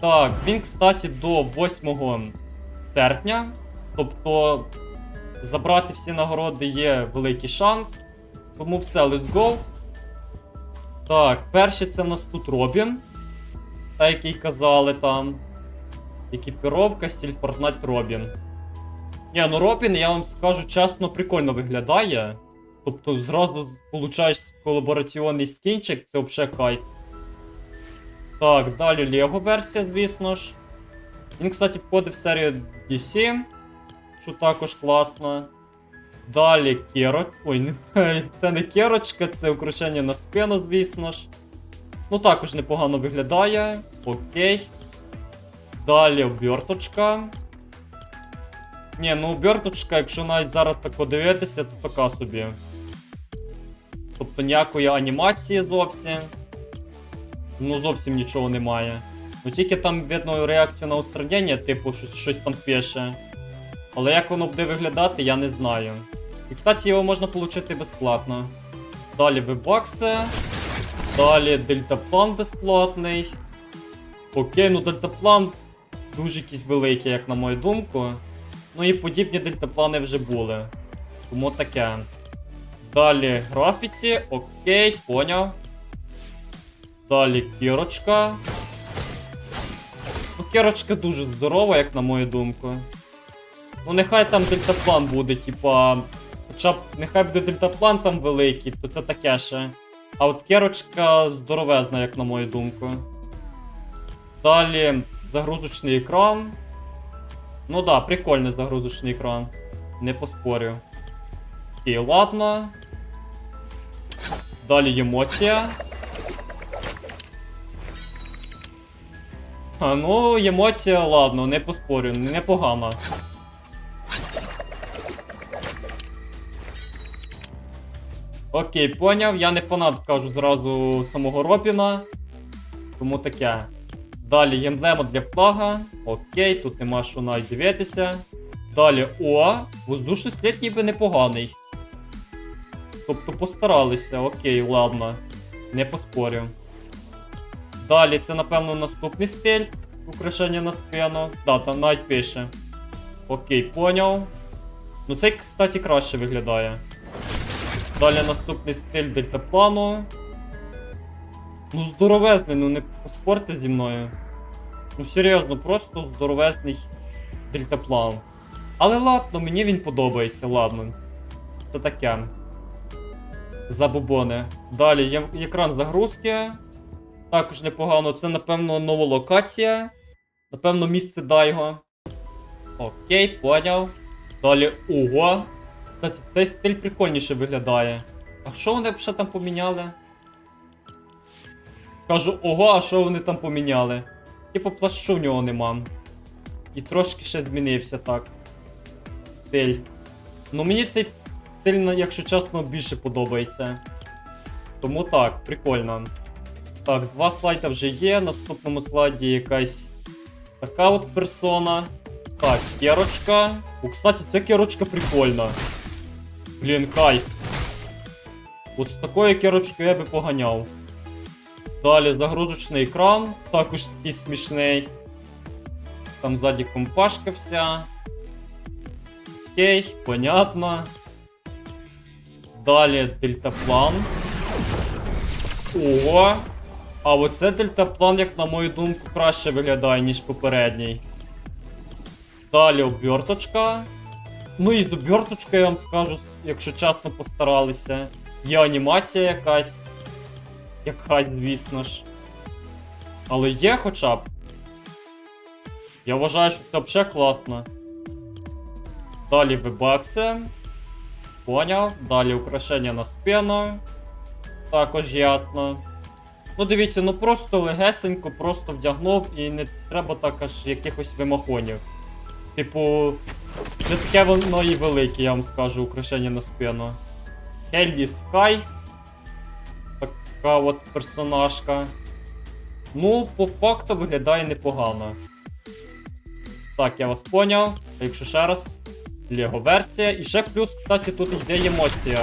Так, він, кстати, до 8 серпня. Тобто забрати всі нагороди є великий шанс. Тому все, let's go. Так, перший це в нас тут Робін. Та, який казали там. Екіпіровка, стиль Fortnite Робін. Ні, ну Робін, я вам скажу чесно, прикольно виглядає. Тобто зразу получаєш колабораційний скінчик, це взагалі кайф. Так, далі Лего версія, звісно ж. Він, кстати, входить в серію DC, що також класно. Далі Керо. Ой, не... це не керочка, це украшення на спину, звісно ж. Ну, також непогано виглядає. Окей. Далі оберточка. Ні, ну оберточка, якщо навіть зараз так подивитися, то така собі. Тобто ніякої анімації зовсім. Ну, зовсім нічого немає. Ну тільки там видно реакцію на устранення, типу, щось, щось там пише. Але як воно буде виглядати, я не знаю. І, кстати, його можна отримати безплатно. Далі вебакси. Далі дельтаплан безплатний. Окей, ну дельтаплан дуже якийсь великий, як на мою думку. Ну і подібні дельтаплани вже були. Тому таке. Далі графіті, окей, поняв. Далі кірочка. Ну, кірочка дуже здорова, як на мою думку. Ну, нехай там дельтаплан буде, типа. Хоча б нехай буде дельтаплан там великий, то це таке ще. А от керочка здоровезна, як на мою думку. Далі загрузочний екран. Ну да, прикольний загрузочний екран. Не поспорю. І ладно. Далі емоція. А, ну, емоція, ладно, не поспорю, непогано. Окей, поняв. Я не фанат, кажу зразу самого Робіна. Тому таке. Далі емблема для флага. Окей, тут нема що навіть дивитися. Далі О, воздушний слід ніби непоганий. Тобто постаралися, окей, ладно. Не поспорю. Далі це, напевно, наступний стиль. Украшення на спину. Да, там навіть пише. Окей, поняв. Ну цей, кстати, краще виглядає. Далі наступний стиль дельтаплану. Ну, здоровезний, ну не поспорте зі мною. Ну, серйозно, просто здоровезний дельтаплан. Але ладно, мені він подобається, ладно. Це таке. Забобони. Далі є екран загрузки. Також непогано. Це, напевно, нова локація. Напевно, місце Дайго. Окей, поняв. Далі ого. Кстати, цей стиль прикольніше виглядає. А що вони ще там поміняли? Кажу, ого, а що вони там поміняли? Типу плащу в нього нема. І трошки ще змінився так. Стиль. Ну мені цей стиль, якщо чесно, більше подобається. Тому так, прикольно. Так, два слайди вже є. На наступному слайді якась така от персона. Так, керочка. О, кстати, ця керочка прикольна. Блін, кайф. От з такою керочкою я би поганяв. Далі загрузочний екран, також такий смішний. Там ззаді компашка вся. Окей, понятно. Далі дельтаплан. Ого! А оце дельтаплан, як на мою думку, краще виглядає, ніж попередній. Далі обверточка. Ну і з обверточкою я вам скажу, якщо чесно постаралися. Є анімація якась. Якась, звісно ж. Але є хоча б. Я вважаю, що це взагалі класно. Далі вебакси. Поняв. Далі украшення на спину. Також ясно. Ну дивіться, ну просто легесенько, просто вдягнув і не треба так аж якихось вимахонів. Типу, не таке воно і велике, я вам скажу, украшення на спину. Хельді Скай. Така от персонажка. Ну, по факту виглядає непогано. Так, я вас поняв. Якщо ще раз. Лего версія. І ще плюс, кстати, тут йде емоція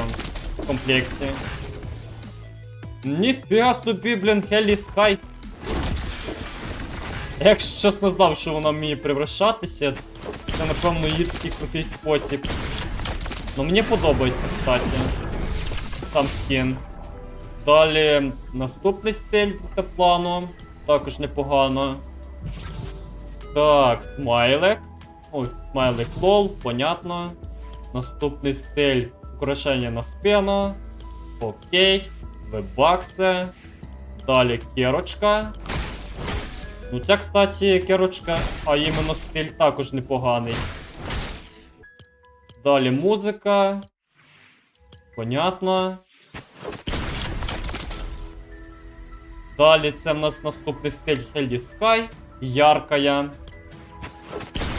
в комплекті. Ніфіга собі, блін, Хелі Скай. Я, якщо чесно знав, що вона вміє превращатися, це напевно її такий крутий спосіб. Ну мені подобається, кстати. Сам скін. Далі наступний стиль плану. Також непогано. Так, смайлик. Ой, смайлик лол, понятно. Наступний стиль украшення на спину. Окей. Вебакси. Далі керочка. Ну ця, кстати, керочка, а іменно стиль також непоганий. Далі музика. Понятно. Далі це в нас наступний стиль Helldy Sky. Яркая.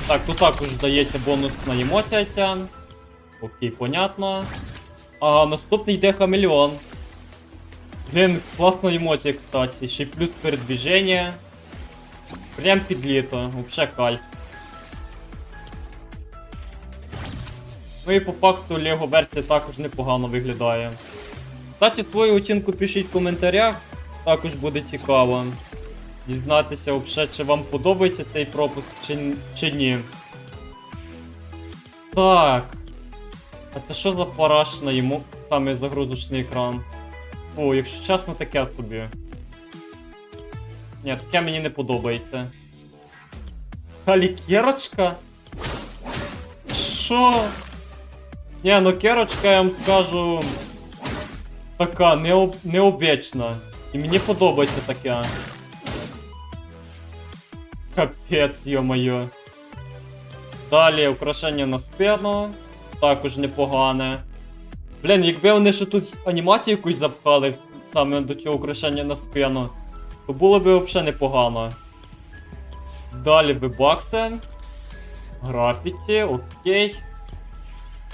Так, тут також дається бонусна емоція. Окей, понятно. А наступний йде хамелеон. Блін, класна емоція, кстати. Ще плюс передвіження. Прям під літо, вообще кайф. Ну і по факту Лего версія також непогано виглядає. Кстати, свою оцінку пишіть в коментарях, також буде цікаво. Дізнатися, вообще, чи вам подобається цей пропуск, чи, чи ні. Так. А це що за параш на йому саме загрузочний екран? О, якщо чесно, таке собі. Ні, таке мені не подобається. Халікерочка? Що? Ні, ну керочка, я вам скажу. Така необ... необічна. І мені подобається таке. Капець, йо-моє. Далі украшення на спину. Також непогане. Блін, якби вони ще тут анімацію якусь запхали саме до цього украшення на спину, то було б взагалі непогано. Далі вебакси. Графіті, окей.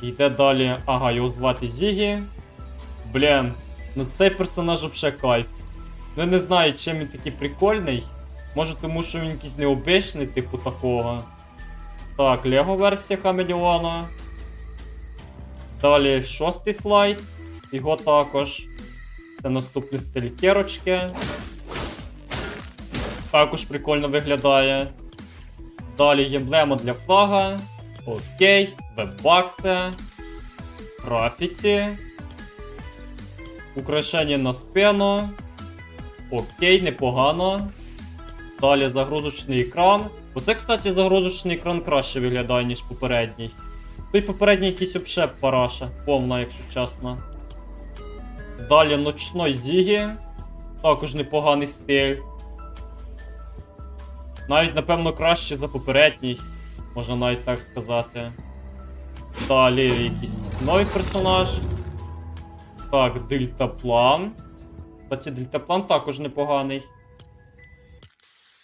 Йде далі. Ага, його звати Зігі. Блін, ну цей персонаж взагалі кайф. Ну я не знаю, чим він такий прикольний. Може тому, що він якийсь необичний, типу такого. Так, Лего версія Хамелеона. Далі шостий слайд. Його також. Це наступний стиль керочки. Також прикольно виглядає. Далі емблема для флага. Окей. Веббакси. Графіті. Украшення на спину. Окей, непогано. Далі загрузочний екран. Оце, кстати, загрузочний екран краще виглядає, ніж попередній. Той попередній якийсь вообще параша, повна, якщо чесно. Далі ночной Зігі. Також непоганий стиль. Навіть, напевно, краще за попередній. Можна навіть так сказати. Далі якийсь новий персонаж. Так, Дельтаплан. Кстати, Дельтаплан також непоганий.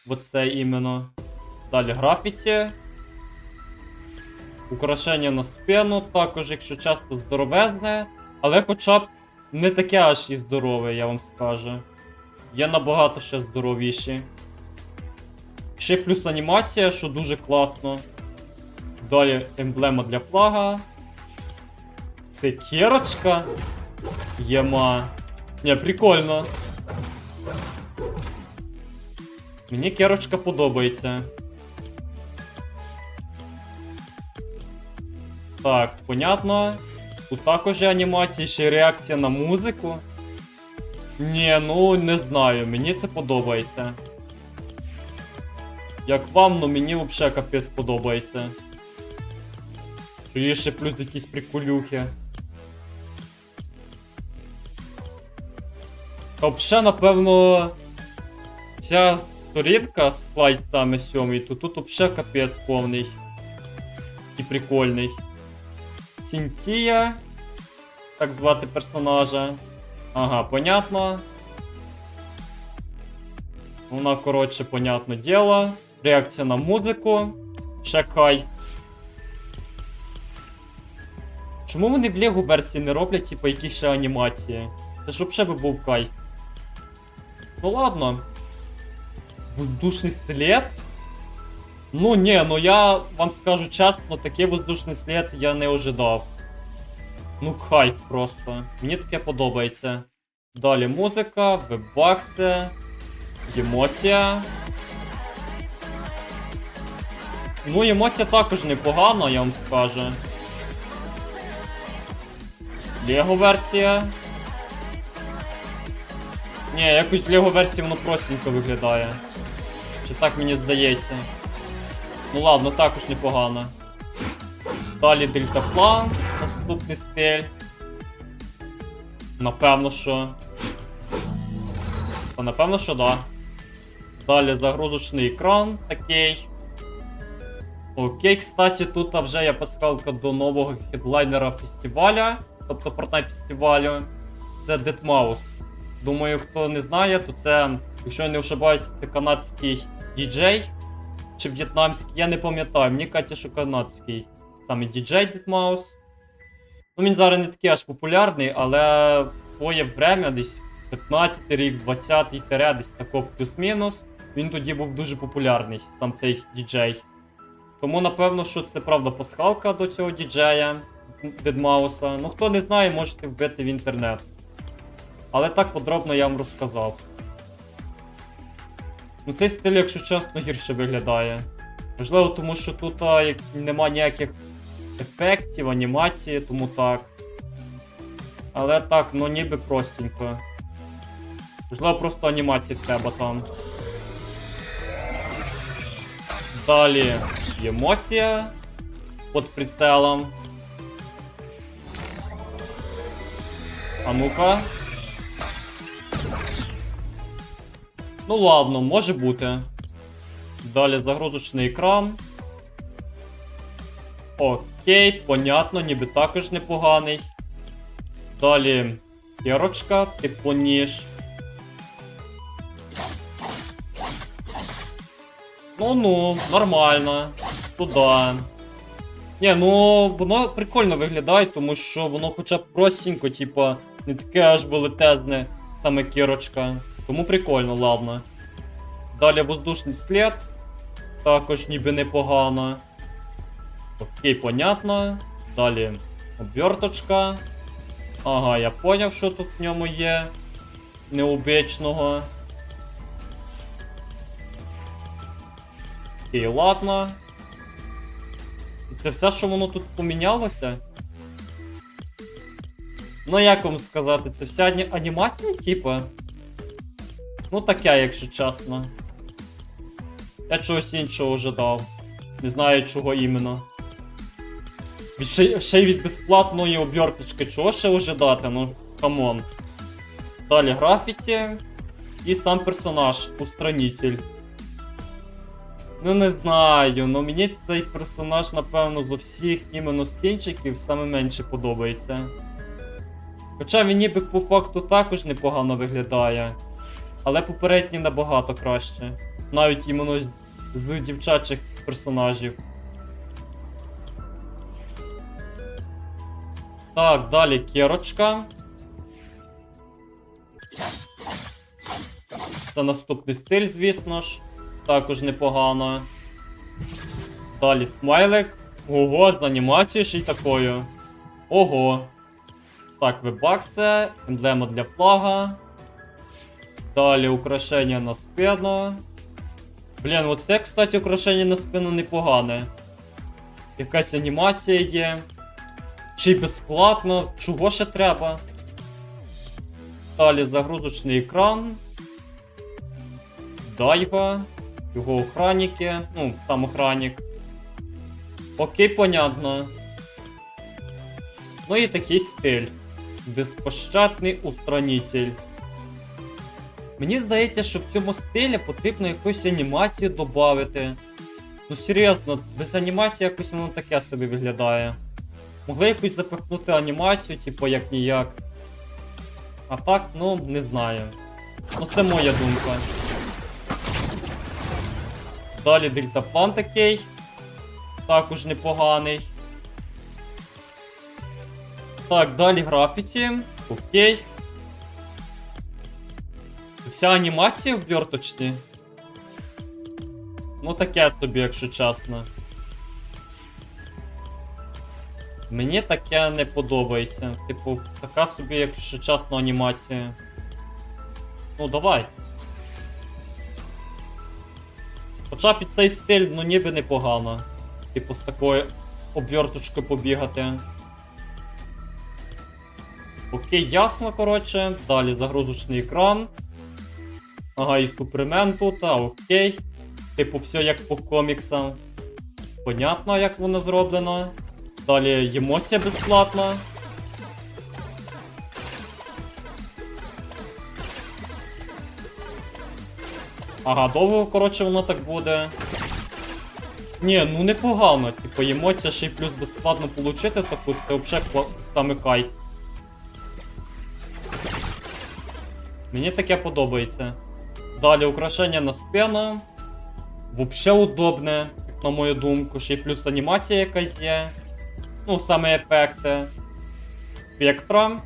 Оце іменно. Далі графіті. Украшення на спину, також, якщо часто здоровезне, але хоча б не таке аж і здорове, я вам скажу. Є набагато ще здоровіші. Ще плюс анімація, що дуже класно. Далі емблема для флага. Це керочка. Єма. Ні, прикольно. Мені керочка подобається. Так, понятно. Тут також є анімація, ще реакція на музику. Ні, ну не знаю, мені це подобається. Як вам, ну мені взагалі капець подобається. Що є ще плюс якісь приколюхи. Та взагалі, напевно, ця сторінка, слайд саме сьомий, то тут взагалі капець повний. І прикольний. Сінтія. Так звати персонажа. Ага, понятно. Вона, коротше, понятне діло. Реакція на музику. Чекай. Чому вони в Лего версії не роблять, типу, якісь ще анімації? Це ж взагалі би був кайф. Ну ладно. Воздушний слід? Ну ні, ну я вам скажу чесно, такий воздушний слід я не ожидав. Ну, кайф просто. Мені таке подобається. Далі музика, веббакси, емоція. Ну, емоція також непогана, я вам скажу. Лего версія. Ні, якось Лего версії воно простенько виглядає. Чи так мені здається. Ну ладно, також непогано. Далі дельтаплан, наступний стиль. Напевно, що. Та напевно, що да. Далі загрузочний екран такий. Окей, кстати, тут вже є пасхалка до нового хедлайнера фестиваля, тобто Fortnite фестивалю. Це Mouse. Думаю, хто не знає, то це, якщо я не ошибаюся, це канадський діджей чи в'єтнамський, я не пам'ятаю. Мені кажеться, що канадський саме діджей Dead Ну, він зараз не такий аж популярний, але своє время, десь 15 рік, 20-й тере, десь такого плюс-мінус. Він тоді був дуже популярний, сам цей діджей. Тому напевно, що це правда пасхалка до цього діджея Дедмауса. Ну, хто не знає, можете вбити в інтернет. Але так подробно я вам розказав. Ну, цей стиль, якщо чесно, гірше виглядає. Можливо, тому що тут а, нема ніяких ефектів, анімації, тому так. Але так, ну ніби простенько. Можливо, просто анімації треба там. Далі емоція під прицелом. А ну-ка. Ну ладно, може бути. Далі загрузочний екран. Окей, понятно, ніби також непоганий. Далі кірочка, типу ніж. Ну ну, нормально. Туда. Ні, ну воно прикольно виглядає, тому що воно хоча б простенько, типа, не таке аж велетезне саме кірочка. Тому прикольно, ладно. Далі воздушний слід. Також ніби непогано. Окей, понятно. Далі обверточка. Ага, я поняв, що тут в ньому є. Необичного. Окей, ладно. І Це все, що воно тут помінялося? Ну, як вам сказати, це вся ані- анімація, типа? Ну, таке, якщо чесно. Я чогось іншого ожидав. Не знаю, чого іменно. Ще, й від безплатної обверточки. Чого ще ожидати? Ну, камон. Далі графіті. І сам персонаж, устранитель. Ну не знаю, ну мені цей персонаж, напевно, з усіх іменно скінчиків саме менше подобається. Хоча він ніби по факту також непогано виглядає. Але попередній набагато краще. Навіть іменно з, дівчачих персонажів. Так, далі кірочка. Це наступний стиль, звісно ж. Також непогано. Далі смайлик. Ого, з анімацією ще й такою. Ого. Так, вебакси, емблема для флага. Далі украшення на спину. Блін, оце, кстати, украшення на спину непогане. Якась анімація є. Чи безплатно, чого ще треба? Далі загрузочний екран. Дайго. Його охранники. Ну, там охранник. Окей, понятно. Ну і такий стиль. Безпощадний устранитель. Мені здається, що в цьому стилі потрібно якусь анімацію додати. Ну серйозно, без анімації якось воно таке собі виглядає. Могли якусь запихнути анімацію, типу як ніяк. А так, ну, не знаю. Ну це моя думка. Далі дельтаплан такий. Також непоганий. Так, далі графіті. Окей. Вся анімація в бьорточці. Ну таке собі, якщо чесно. Мені таке не подобається. Типу, така собі, якщо чесно, анімація. Ну, давай. Хоча під цей стиль, ну ніби непогано. типу, з такою обверточкою побігати. Окей, ясно, коротше. Далі загрузочний екран. Ага, і супермен тут, а окей. Типу, все як по коміксам. Понятно, як воно зроблено. Далі емоція безплатна. Ага, довго, коротше, воно так буде. Ні, ну непогано. Типу, емоція ще й плюс безплатно получити таку, це взагалі саме кайф. Мені таке подобається. Далі украшення на спину. Вообще удобне, як на мою думку. Ще й плюс анімація якась є. Ну, саме ефекти. Спектра.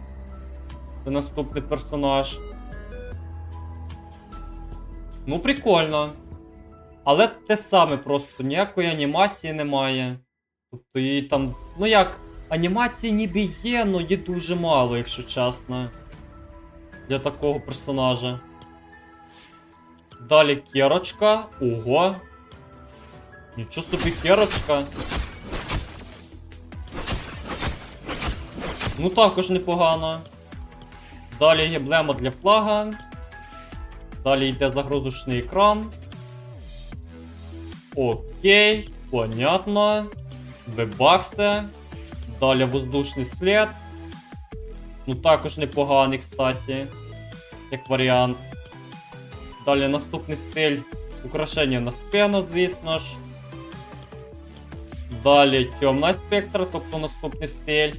Це наступний персонаж. Ну, прикольно. Але те саме просто, ніякої анімації немає. Тобто її там. Ну як, анімації ніби є, але є дуже мало, якщо чесно. Для такого персонажа. Далі керочка. Ого. Нічого собі керочка. Ну також непогано. Далі геблема для флага. Далі йде загрузочний екран. Окей, понятно. Вебакси. Далі воздушний слід. Ну також непоганий, кстати. Як варіант. Далі наступний стиль. Украшення на спину, звісно ж. Далі темна спектра, тобто наступний стиль.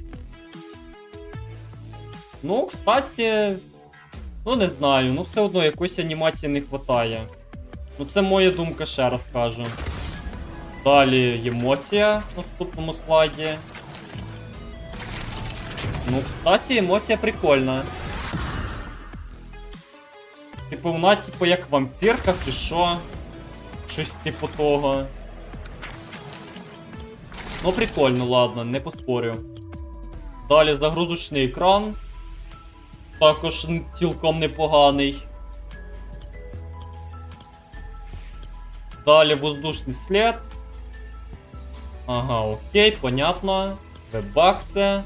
Ну, кстати, ну не знаю, ну все одно якоїсь анімації не вистачає. Ну це моя думка, ще раз кажу. Далі емоція на наступному слайді. Ну, кстати, емоція прикольна. Типу, вона, типу, як вампірка чи що. Щось типу того. Ну, прикольно, ладно, не поспорю. Далі загрузочний екран. Також цілком непоганий. Далі воздушний слід. Ага, окей, понятно. Вебакси.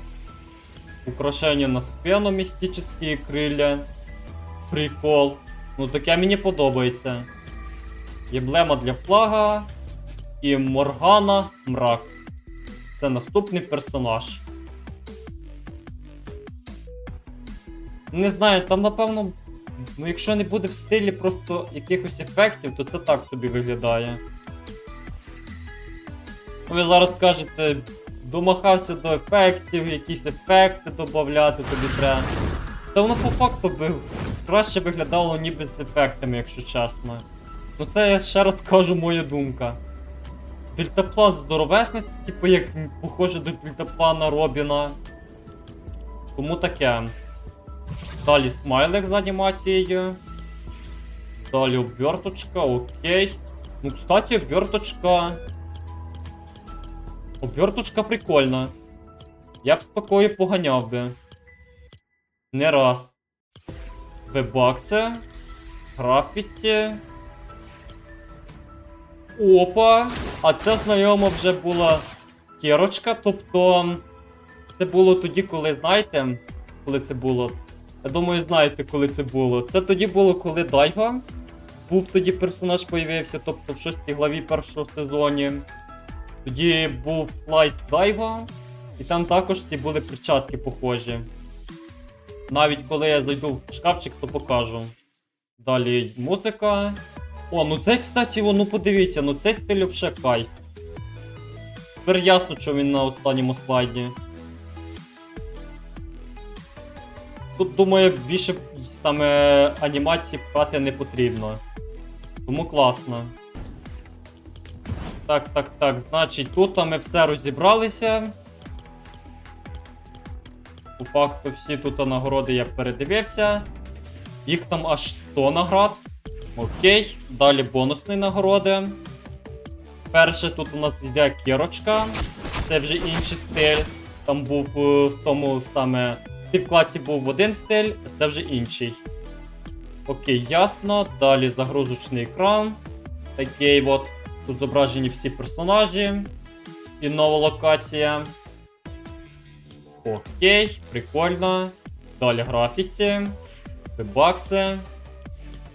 Украшення на спину, містичні крилля. Прикол. Ну таке мені подобається. Єблема для флага. І Моргана Мрак. Це наступний персонаж. Не знаю, там напевно. Ну, якщо не буде в стилі просто якихось ефектів, то це так собі виглядає. Ви зараз скажете, домахався до ефектів, якісь ефекти додати тобі треба. Та воно по факту би краще виглядало ніби з ефектами, якщо чесно. Ну це я ще раз кажу моя думка. Дельтаплан здоровесний, типу як похоже до дельтаплана Робіна. Тому таке. Далі смайлик з анімацією. Далі обверточка, окей. Ну, кстати, обверточка. Обверточка прикольна. Я б з такою поганяв би. Не раз. Вебакси. Графіті. Опа. А це знайома вже була кірочка. Тобто. Це було тоді, коли, знаєте, коли це було. Я думаю, знаєте, коли це було. Це тоді було, коли Дайго. Був тоді персонаж появився, тобто в шостій главі першого сезоні. Тоді був слайд Дайго, і там також ті були перчатки похожі. Навіть коли я зайду в шкафчик, то покажу. Далі музика. О, ну це, кстати, ну подивіться, ну цей стиль взагалі кайф. Тепер ясно, що він на останньому слайді. Тут, думаю, більше саме анімації пхати не потрібно. Тому класно. Так, так, так. Значить, тут ми все розібралися. По факту, всі тут нагороди я передивився. Їх там аж 100 наград. Окей. Далі бонусні нагороди. Перше тут у нас йде кірочка. Це вже інший стиль. Там був е, в тому саме. Цій вкладці був один стиль, а це вже інший. Окей, ясно. Далі загрузочний екран. Такий от. Тут зображені всі персонажі. І нова локація. Окей, прикольно. Далі графіті. Бакси.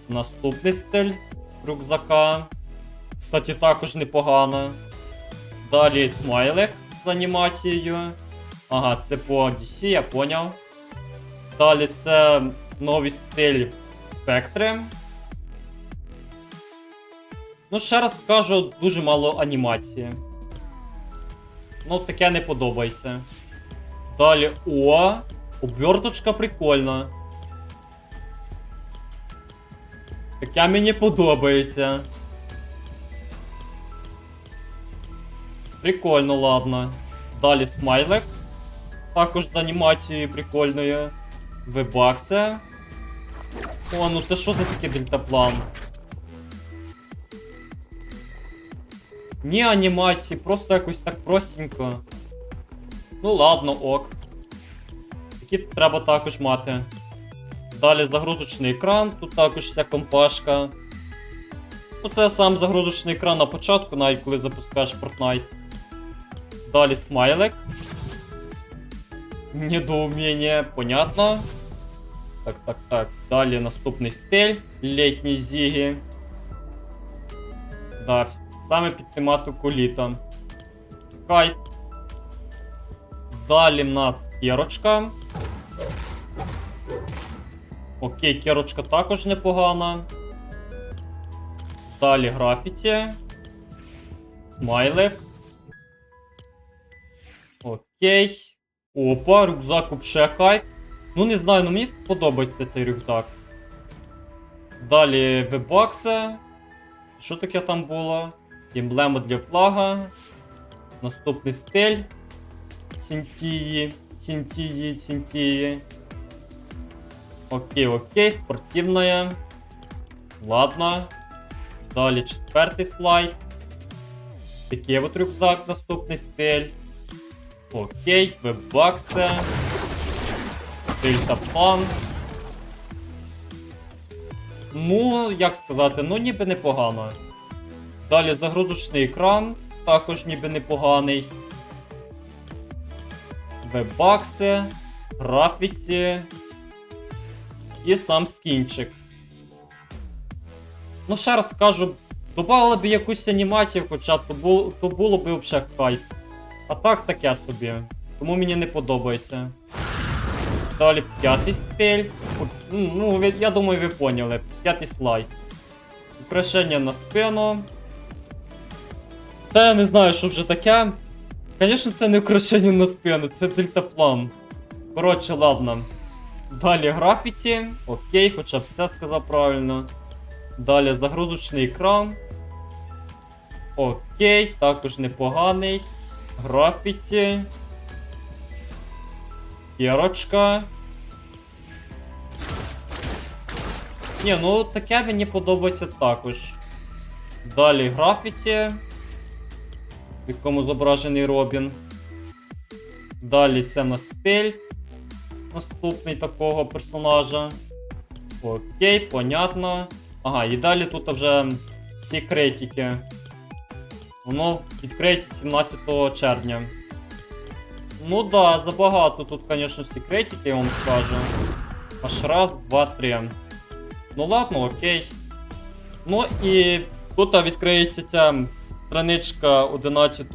Наступний стиль рюкзака. Кстати, також непогано. Далі смайлик з анімацією. Ага, це по DC, я поняв. Далі це новий стиль спектри. Ну, ще раз скажу, дуже мало анімації. Ну, таке не подобається. Далі. О! Оберточка прикольна. Таке мені подобається. Прикольно, ладно. Далі смайлик. Також з анімацією прикольною. Вебакси. О, ну це що за такий дельтаплан? Ні анімації, просто якось так простенько. Ну ладно, ок. Такі треба також мати. Далі загрузочний екран, тут також вся компашка. Ну це сам загрузочний екран на початку, навіть коли запускаєш Fortnite. Далі смайлик. Недоуміння, понятно. Так, так, так. Далі наступний стиль. Літній зіги. Да, саме під тематику літа. Кайф. Далі в нас кірочка. Окей, кірочка також непогана. Далі графіті. Смайлик. Окей. Опа, рюкзак вообще. Ну не знаю, ну мені подобається цей рюкзак. Далі вебакси. Що таке там було? Емблема для флага. Наступний стиль. Сінтії, сінтії, сінтії. Окей, окей, спортивная. Ладно. Далі четвертий слайд. Такий от рюкзак, наступний стиль. Окей, веббакси. Дельтаплан. Ну, як сказати, ну ніби непогано. Далі загрузочний екран, також ніби непоганий. Веббакси, графіті. І сам скінчик. Ну, ще раз скажу, додали б якусь анімацію, хоча то було, то було б взагалі кайф. А так таке собі. Тому мені не подобається. Далі п'ятий стиль. Ну, я думаю, ви поняли. П'ятий слайд. Украшення на спину. Та я не знаю, що вже таке. Звісно, це не украшення на спину, це дельтаплан. Коротше, ладно. Далі графіті. Окей, хоча б це сказав правильно. Далі загрузочний екран. Окей, також непоганий. Графіті. Кірочка. Ні, ну таке мені подобається також. Далі графіті. В якому зображений Робін. Далі це на стиль. Наступний такого персонажа. Окей, понятно. Ага, і далі тут вже секретики. Воно відкриється 17 червня. Ну да, забагато тут, звісно, секретики, я вам скажу. Аж раз, два, три. Ну ладно, окей. Ну і тут відкриється ця страничка 11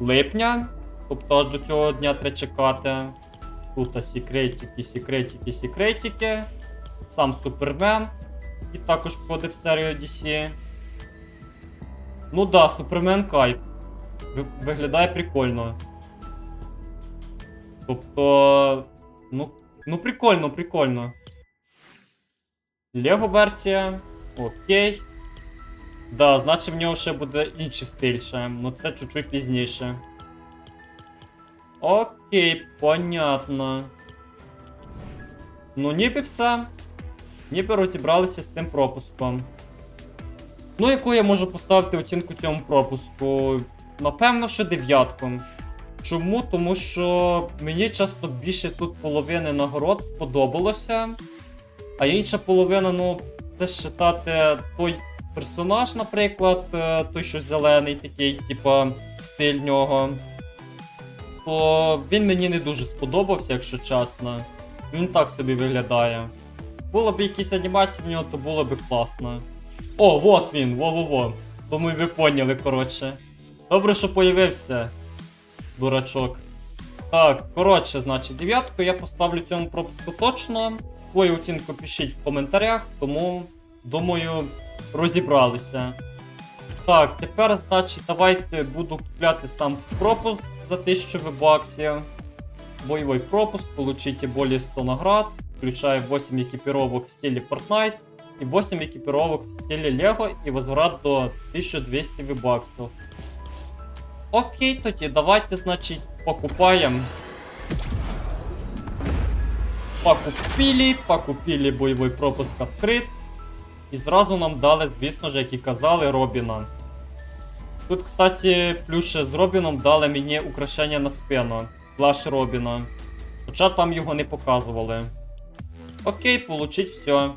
липня. Тобто аж до цього дня треба чекати. Тут секретики, секретики, секретики. Сам Супермен. І також входить в серію DC. Ну да, Супермен кайф. Виглядає прикольно. Тобто. Ну, ну прикольно, прикольно. Лего версія. Окей. Да, значить в нього ще буде інший стиль ще. Ну це чуть-чуть пізніше. Окей, понятно. Ну, ніби все. Ніби розібралися з цим пропуском. Ну, яку я можу поставити оцінку цьому пропуску? Напевно, що дев'ятку. Чому? Тому що мені часто більше тут половини нагород сподобалося. А інша половина, ну, це считати той персонаж, наприклад, е, той, що зелений, такий, типа, стиль нього. То він мені не дуже сподобався, якщо чесно. Він так собі виглядає. Було б якісь анімації в нього, то було б класно. О, вот він, во-во-во. Думаю, ви поняли, коротше. Добре, що появився. Дурачок. Так, коротше, значить, дев'ятку я поставлю цьому пропуску точно. Свою оцінку пишіть в коментарях, тому, думаю, розібралися. Так, тепер, значить, давайте буду купляти сам пропуск за 1000 баксів. Бойовий пропуск, получите более 100 наград, включая 8 екіпіровок в стилі Fortnite и 8 екіпіровок в стилі Lego и возврат до 1200 вибаксів. Окей, тоді давайте, значить, покупаємо. Покупили, покупили бойовий пропуск відкрит. І зразу нам дали, звісно ж, як і казали, Робіна. Тут, кстати, плюше з Робіном дали мені украшення на спину. Флаш Робіна. Хоча там його не показували. Окей, получить все.